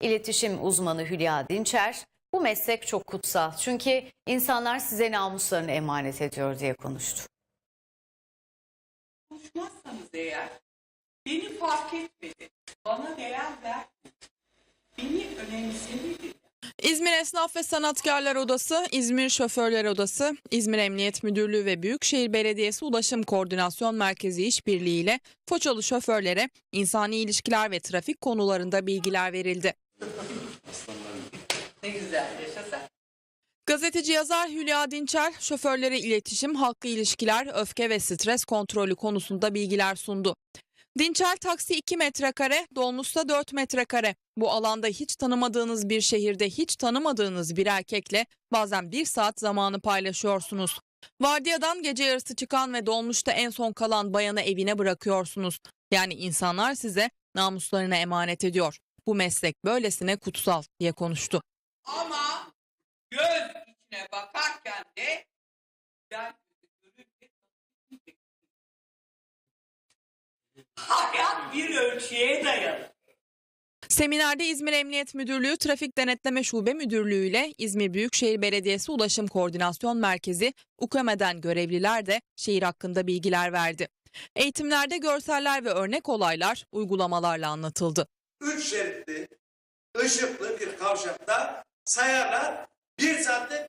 İletişim uzmanı Hülya Dinçer, bu meslek çok kutsal. Çünkü insanlar size namuslarını emanet ediyor diye konuştu. konuşmazsanız eğer beni fark etmedi, bana değer vermedi, beni önemsemedi. İzmir Esnaf ve Sanatkarlar Odası, İzmir Şoförler Odası, İzmir Emniyet Müdürlüğü ve Büyükşehir Belediyesi Ulaşım Koordinasyon Merkezi İşbirliği ile Foçalı şoförlere insani ilişkiler ve trafik konularında bilgiler verildi. Ne güzel yaşasak. Gazeteci yazar Hülya Dinçer, şoförlere iletişim, halkla ilişkiler, öfke ve stres kontrolü konusunda bilgiler sundu. Dinçer taksi 2 metrekare, dolmuşsa 4 metrekare. Bu alanda hiç tanımadığınız bir şehirde hiç tanımadığınız bir erkekle bazen bir saat zamanı paylaşıyorsunuz. Vardiyadan gece yarısı çıkan ve dolmuşta en son kalan bayanı evine bırakıyorsunuz. Yani insanlar size namuslarına emanet ediyor. Bu meslek böylesine kutsal diye konuştu. Ama Hayat bir ölçüye dayalı. Seminerde İzmir Emniyet Müdürlüğü Trafik Denetleme Şube Müdürlüğü ile İzmir Büyükşehir Belediyesi Ulaşım Koordinasyon Merkezi UKM'den görevliler de şehir hakkında bilgiler verdi. Eğitimlerde görseller ve örnek olaylar uygulamalarla anlatıldı. üç şeritli ışıklı bir kavşakta sayarlar bir saatte 20